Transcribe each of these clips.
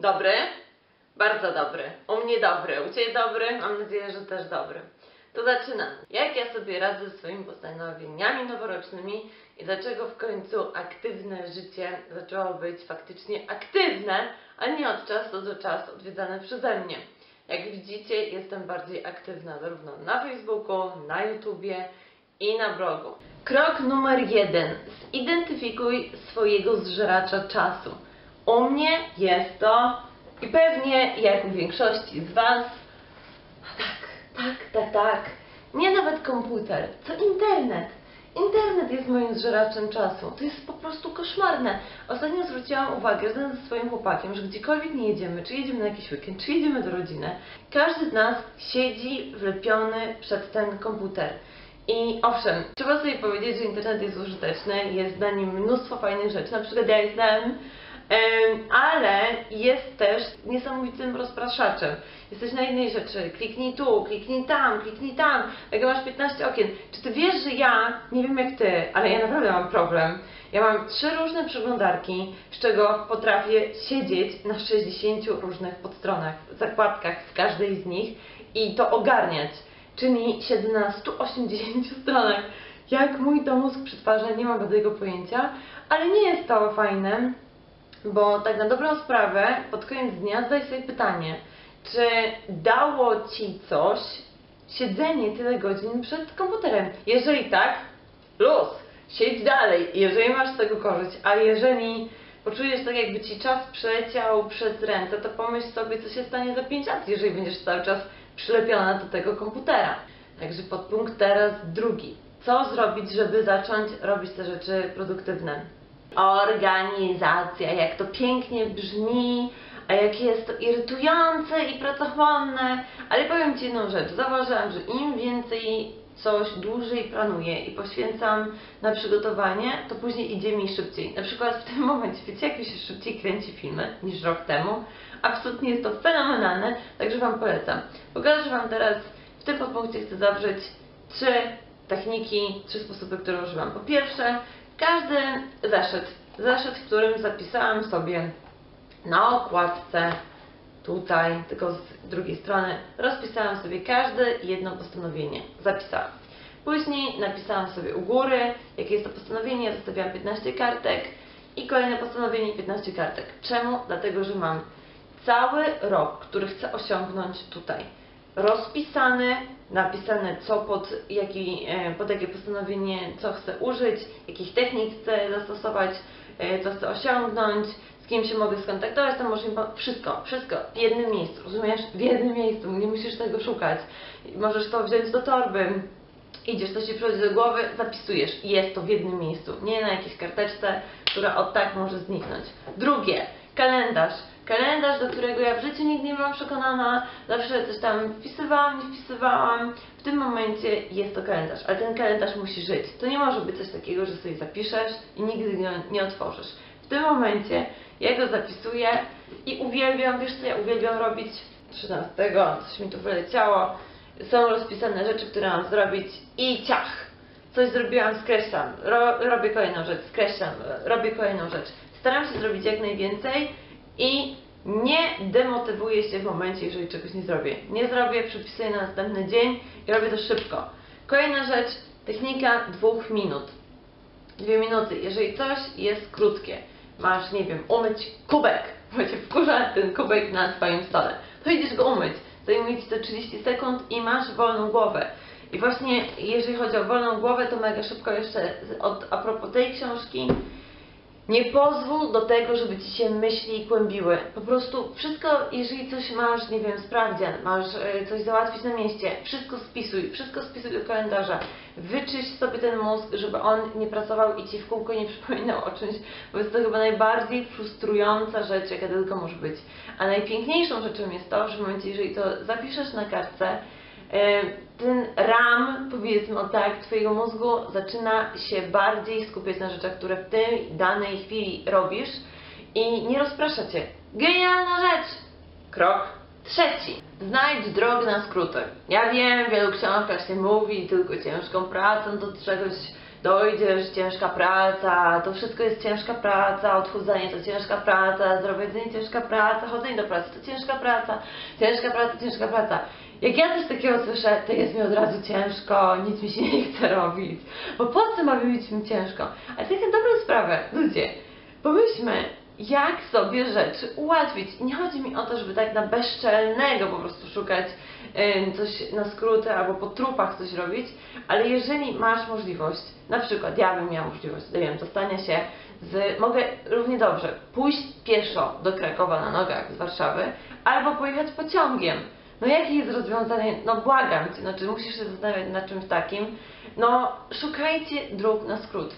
Dobry? Bardzo dobry. U mnie dobry. U Ciebie dobry? Mam nadzieję, że też dobry. To zaczynam. Jak ja sobie radzę ze swoimi postanowieniami noworocznymi i dlaczego w końcu aktywne życie zaczęło być faktycznie aktywne, a nie od czasu do czasu odwiedzane przeze mnie. Jak widzicie, jestem bardziej aktywna zarówno na Facebooku, na YouTubie i na blogu. Krok numer jeden. Zidentyfikuj swojego zżeracza czasu. U mnie jest to i pewnie jak u większości z Was, tak, tak, tak, tak, nie nawet komputer, to internet. Internet jest moim zżeraczem czasu. To jest po prostu koszmarne. Ostatnio zwróciłam uwagę razem ze swoim chłopakiem, że gdziekolwiek nie jedziemy, czy jedziemy na jakiś weekend, czy jedziemy do rodziny, każdy z nas siedzi wlepiony przed ten komputer. I owszem, trzeba sobie powiedzieć, że internet jest użyteczny, jest na nim mnóstwo fajnych rzeczy, na przykład ja jestem, em, ale jest też niesamowitym rozpraszaczem. Jesteś na jednej rzeczy, kliknij tu, kliknij tam, kliknij tam, jak masz 15 okien. Czy ty wiesz, że ja, nie wiem jak ty, ale ja naprawdę mam problem. Ja mam trzy różne przeglądarki, z czego potrafię siedzieć na 60 różnych podstronach, zakładkach w każdej z nich i to ogarniać czyli siedzę na 180 stronach. Jak mój to mózg przetwarza, nie mam tego pojęcia, ale nie jest to fajne, bo tak na dobrą sprawę, pod koniec dnia zadaj sobie pytanie, czy dało Ci coś siedzenie tyle godzin przed komputerem? Jeżeli tak, luz, siedź dalej, jeżeli masz z tego korzyść, a jeżeli poczujesz tak jakby Ci czas przeleciał przez ręce, to pomyśl sobie, co się stanie za 5 lat, jeżeli będziesz cały czas przylepiona do tego komputera. Także podpunkt teraz drugi. Co zrobić, żeby zacząć robić te rzeczy produktywne? Organizacja, jak to pięknie brzmi, a jakie jest to irytujące i pracochłonne. Ale powiem Ci jedną rzecz. Zauważyłam, że im więcej coś dłużej planuję i poświęcam na przygotowanie, to później idzie mi szybciej. Na przykład w tym momencie, wiecie, jak się szybciej kręci filmy niż rok temu? Absolutnie jest to fenomenalne, także Wam polecam. Pokażę Wam teraz, w tym podpunkcie chcę zawrzeć trzy techniki, trzy sposoby, które używam. Po pierwsze, każdy zeszyt, zeszyt, w którym zapisałam sobie na okładce tutaj, tylko z drugiej strony, rozpisałam sobie każde jedno postanowienie. Zapisałam. Później napisałam sobie u góry, jakie jest to postanowienie, zostawiłam 15 kartek i kolejne postanowienie 15 kartek. Czemu? Dlatego, że mam cały rok, który chcę osiągnąć tutaj. Rozpisany, napisane co pod, jaki, e, pod jakie postanowienie, co chcę użyć, jakich technik chcę zastosować, e, co chcę osiągnąć, z kim się mogę skontaktować, to może wszystko, wszystko w jednym miejscu, rozumiesz? W jednym miejscu, nie musisz tego szukać. Możesz to wziąć do torby, idziesz, coś ci przychodzi do głowy, zapisujesz jest to w jednym miejscu, nie na jakiejś karteczce, która od tak może zniknąć. Drugie, kalendarz. Kalendarz, do którego ja w życiu nigdy nie byłam przekonana, zawsze coś tam wpisywałam, nie wpisywałam. W tym momencie jest to kalendarz, ale ten kalendarz musi żyć. To nie może być coś takiego, że sobie zapiszesz i nigdy go nie otworzysz. W tym momencie ja go zapisuję i uwielbiam, wiesz co ja uwielbiam robić? 13, coś mi tu wyleciało. Są rozpisane rzeczy, które mam zrobić i ciach! Coś zrobiłam, skreślam, ro, robię kolejną rzecz, skreślam, robię kolejną rzecz. Staram się zrobić jak najwięcej i nie demotywuję się w momencie, jeżeli czegoś nie zrobię. Nie zrobię, przepisuję na następny dzień i robię to szybko. Kolejna rzecz, technika dwóch minut. Dwie minuty. Jeżeli coś jest krótkie, masz, nie wiem, umyć kubek, bo cię wkurza ten kubek na twoim stole, to idziesz go umyć. Zajmuje ci to 30 sekund i masz wolną głowę. I właśnie jeżeli chodzi o wolną głowę, to mega szybko jeszcze od, a propos tej książki, nie pozwól do tego, żeby ci się myśli kłębiły. Po prostu wszystko, jeżeli coś masz, nie wiem, sprawdzian, masz e, coś załatwić na mieście, wszystko spisuj, wszystko spisuj do kalendarza. Wyczyść sobie ten mózg, żeby on nie pracował i ci w kółko nie przypominał o czymś, bo jest to chyba najbardziej frustrująca rzecz, jaka tylko może być. A najpiękniejszą rzeczą jest to, że w momencie, jeżeli to zapiszesz na kartce, ten RAM, powiedzmy o tak, Twojego mózgu zaczyna się bardziej skupiać na rzeczach, które w tej danej chwili robisz i nie rozprasza Cię. Genialna rzecz! Krok trzeci. Znajdź drogę na skróty. Ja wiem, w wielu książkach się mówi, tylko ciężką pracą do czegoś dojdziesz, ciężka praca, to wszystko jest ciężka praca, odchudzanie to ciężka praca, zdrowe jedzenie ciężka praca, chodzenie do pracy to ciężka praca, ciężka praca, ciężka praca. Jak ja coś takiego słyszę, to jest mi od razu ciężko, nic mi się nie chce robić, bo po co ma być mi ciężko? Ale taka dobrą sprawę, ludzie, pomyślmy, jak sobie rzeczy ułatwić. Nie chodzi mi o to, żeby tak na bezczelnego po prostu szukać em, coś na skróty albo po trupach coś robić, ale jeżeli masz możliwość, na przykład ja bym miała możliwość, nie wiem, dostania się z, mogę równie dobrze pójść pieszo do Krakowa na nogach z Warszawy, albo pojechać pociągiem. No jakie jest rozwiązanie? No błagam Cię, no czy musisz się zastanawiać nad czymś takim? No szukajcie dróg na skrót.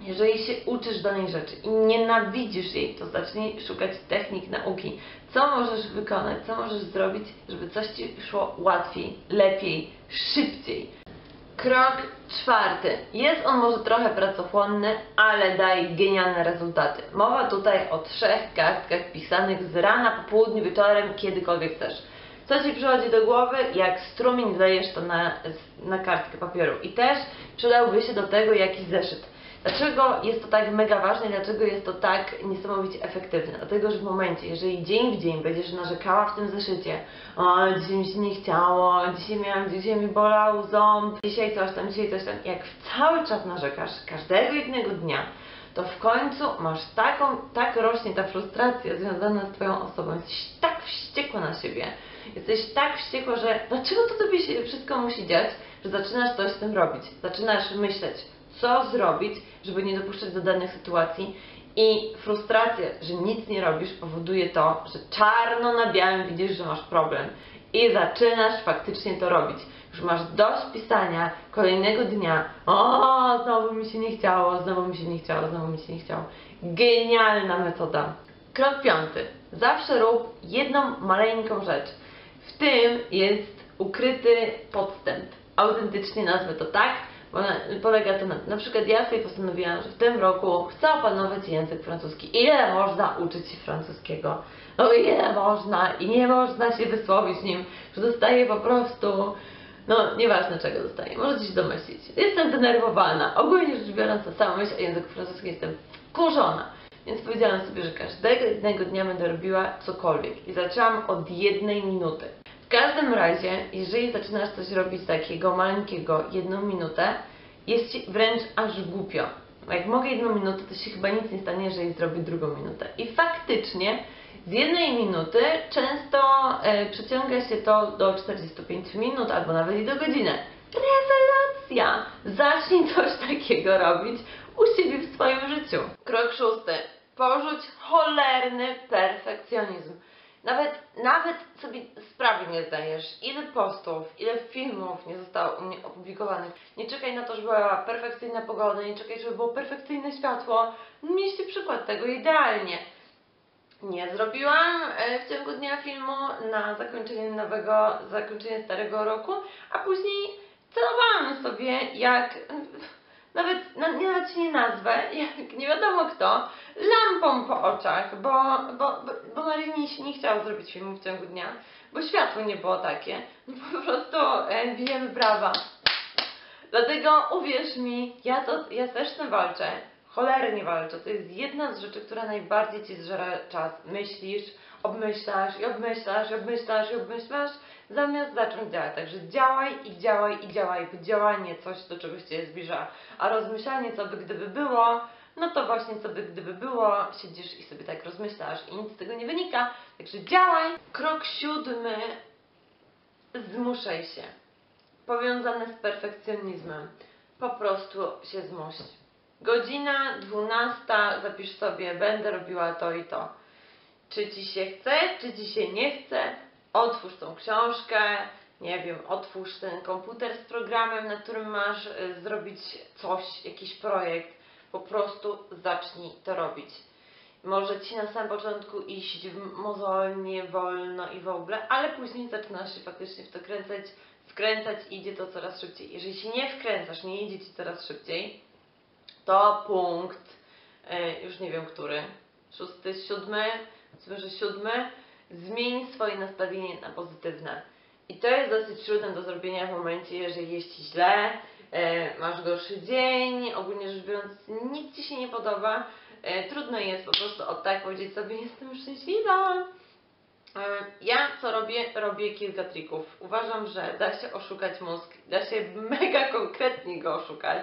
Jeżeli się uczysz danej rzeczy i nienawidzisz jej, to zacznij szukać technik nauki. Co możesz wykonać, co możesz zrobić, żeby coś ci szło łatwiej, lepiej, szybciej. Krok czwarty. Jest on może trochę pracochłonny, ale daje genialne rezultaty. Mowa tutaj o trzech kartkach pisanych z rana, po południu, wieczorem, kiedykolwiek chcesz. Co Ci przychodzi do głowy, jak strumień wlejesz to na, na kartkę papieru. I też przydałby się do tego jakiś zeszyt. Dlaczego jest to tak mega ważne i dlaczego jest to tak niesamowicie efektywne? Dlatego, że w momencie, jeżeli dzień w dzień będziesz narzekała w tym zeszycie, o, dzisiaj mi się nie chciało, dzisiaj miałam, dzisiaj mi bolał ząb, dzisiaj coś tam, dzisiaj coś tam, jak cały czas narzekasz, każdego jednego dnia, to w końcu masz taką, tak rośnie ta frustracja związana z Twoją osobą, jesteś tak wściekła na siebie, jesteś tak wściekła, że dlaczego to Tobie się wszystko musi dziać, że zaczynasz coś z tym robić, zaczynasz myśleć, co zrobić, żeby nie dopuszczać do danych sytuacji i frustracja, że nic nie robisz powoduje to, że czarno na białym widzisz, że masz problem i zaczynasz faktycznie to robić. Już masz dość pisania kolejnego dnia. O, znowu mi się nie chciało, znowu mi się nie chciało, znowu mi się nie chciało. Genialna metoda. Krok piąty. Zawsze rób jedną maleńką rzecz. W tym jest ukryty podstęp. Autentycznie nazwę to tak, bo polega to na Na przykład ja sobie postanowiłam, że w tym roku chcę opanować język francuski. Ile można uczyć się francuskiego? No ile można i nie można się wysłowić nim, że dostaję po prostu no, nieważne czego dostaję, możecie się domyślić. Jestem zdenerwowana. Ogólnie rzecz biorąc, na samą myśl o języku francuskim jestem wkurzona. Więc powiedziałam sobie, że każdego jednego dnia będę robiła cokolwiek. I zaczęłam od jednej minuty. W każdym razie, jeżeli zaczynasz coś robić takiego maleńkiego, jedną minutę, jest ci wręcz aż głupio. Jak mogę jedną minutę, to się chyba nic nie stanie, jeżeli zrobię drugą minutę. I faktycznie z jednej minuty często e, przeciąga się to do 45 minut albo nawet i do godziny. Rewelacja! Zacznij coś takiego robić u siebie w swoim życiu. Krok szósty. Porzuć cholerny perfekcjonizm. Nawet, nawet sobie sprawy nie zdajesz, ile postów, ile filmów nie zostało u mnie opublikowanych. Nie czekaj na to, żeby była perfekcyjna pogoda, nie czekaj, żeby było perfekcyjne światło. Mieliście przykład tego idealnie. Nie zrobiłam e, w ciągu dnia filmu na zakończenie nowego, zakończenie starego roku, a później celowałam sobie jak, nawet, na- nie nawet się nie nazwę, jak nie wiadomo kto, lampą po oczach, bo, bo, bo, bo się nie chciało zrobić filmu w ciągu dnia, bo światło nie było takie. No po prostu e, bijemy brawa. Dlatego uwierz mi, ja to, ja też tym walczę. Cholernie walczę. To jest jedna z rzeczy, która najbardziej ci zżera czas. Myślisz, obmyślasz i obmyślasz i obmyślasz i obmyślasz, zamiast zacząć działać. Także działaj i działaj i działaj, bo działanie coś do czegoś cię zbliża. A rozmyślanie, co by gdyby było, no to właśnie co by gdyby było, siedzisz i sobie tak rozmyślasz i nic z tego nie wynika. Także działaj. Krok siódmy. Zmuszaj się powiązane z perfekcjonizmem. Po prostu się zmuś. Godzina 12, zapisz sobie, będę robiła to i to. Czy ci się chce, czy ci się nie chce, otwórz tą książkę, nie wiem, otwórz ten komputer z programem, na którym masz y, zrobić coś, jakiś projekt. Po prostu zacznij to robić. Może ci na samym początku iść mozolnie, wolno i w ogóle, ale później zaczynasz się faktycznie w to kręcać, wkręcać i idzie to coraz szybciej. Jeżeli się nie wkręcasz, nie idzie ci coraz szybciej, to punkt, e, już nie wiem który, szósty, siódmy, powiedzmy, że siódmy, zmień swoje nastawienie na pozytywne. I to jest dosyć trudne do zrobienia w momencie, jeżeli jest ci źle, e, masz gorszy dzień, ogólnie rzecz biorąc nic Ci się nie podoba, e, trudno jest po prostu od tak powiedzieć sobie jestem szczęśliwa. E, Ja co robię? Robię kilka trików. Uważam, że da się oszukać mózg, da się mega konkretnie go oszukać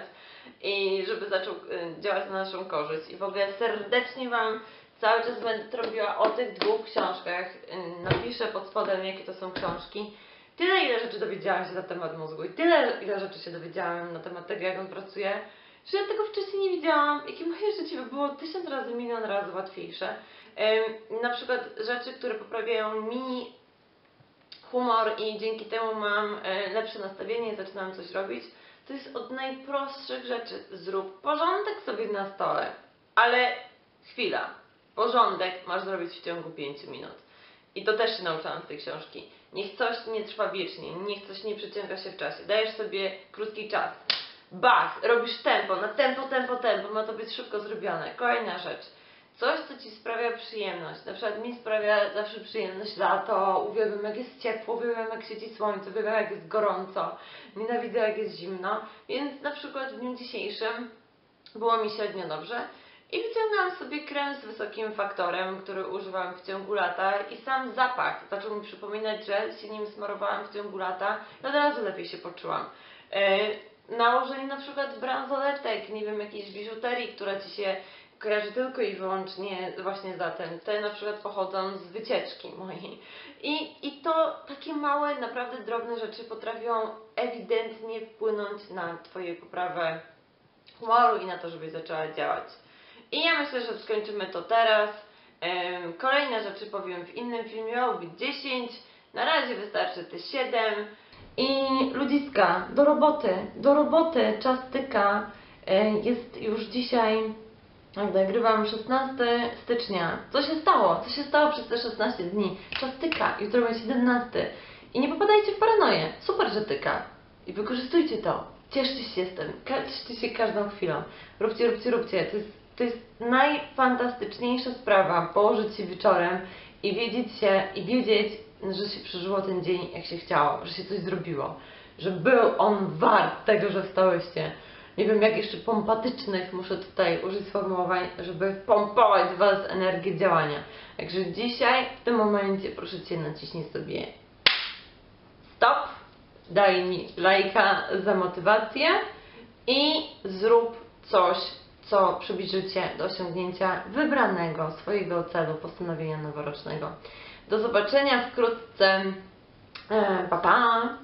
i żeby zaczął działać na naszą korzyść. I w ogóle serdecznie Wam cały czas będę robiła o tych dwóch książkach. E, Napiszę pod spodem, jakie to są książki. Tyle, ile rzeczy dowiedziałam się na temat mózgu i tyle, ile rzeczy się dowiedziałam na temat tego, jak on pracuje, że ja tego wcześniej nie widziałam, jakie moje życie by było tysiąc razy, milion razy łatwiejsze. Em, na przykład rzeczy, które poprawiają mi humor i dzięki temu mam e, lepsze nastawienie i zaczynam coś robić, to jest od najprostszych rzeczy. Zrób porządek sobie na stole, ale chwila. Porządek masz zrobić w ciągu 5 minut. I to też się nauczyłam z tej książki. Niech coś nie trwa wiecznie, niech coś nie przeciąga się w czasie. Dajesz sobie krótki czas. Bach, robisz tempo, na tempo, tempo, tempo, ma to być szybko zrobione. Kolejna rzecz. Coś, co Ci sprawia przyjemność. Na przykład mi sprawia zawsze przyjemność lato, uwielbiam jak jest ciepło, uwielbiam jak siedzi słońce, uwielbiam jak jest gorąco, nienawidzę jak jest zimno. Więc na przykład w dniu dzisiejszym było mi średnio dobrze i wyciągałam sobie krem z wysokim faktorem, który używałam w ciągu lata i sam zapach zaczął mi przypominać, że się nim smarowałam w ciągu lata i od razu lepiej się poczułam. E, nałożenie na przykład bransoletek, nie wiem, jakiejś biżuterii, która Ci się kojarzy tylko i wyłącznie właśnie za ten. Te na przykład pochodzą z wycieczki mojej. I, I to takie małe, naprawdę drobne rzeczy potrafią ewidentnie wpłynąć na Twoją poprawę humoru i na to, żebyś zaczęła działać. I ja myślę, że skończymy to teraz. Kolejne rzeczy powiem w innym filmie, miało być 10. Na razie wystarczy te 7. I ludziska, do roboty, do roboty, czas tyka. Jest już dzisiaj, jak nagrywam, 16 stycznia. Co się stało? Co się stało przez te 16 dni? Czas tyka, jutro będzie 17. I nie popadajcie w paranoję. Super, że tyka. I wykorzystujcie to. Cieszcie się z tym. Cieszcie się każdą chwilą. Róbcie, róbcie, róbcie. To jest, to jest najfantastyczniejsza sprawa. Położyć się wieczorem i wiedzieć się, i wiedzieć, że się przeżyło ten dzień jak się chciało, że się coś zrobiło. Że był on wart tego, że wstałyście. Nie wiem, jak jeszcze pompatycznych muszę tutaj użyć sformułowań, żeby pompować Was energię działania. Także dzisiaj, w tym momencie, proszę Cię, naciśnij sobie stop, daj mi lajka za motywację i zrób coś, co przybliży Cię do osiągnięcia wybranego swojego celu, postanowienia noworocznego. Do zobaczenia wkrótce. E, Pa, pa!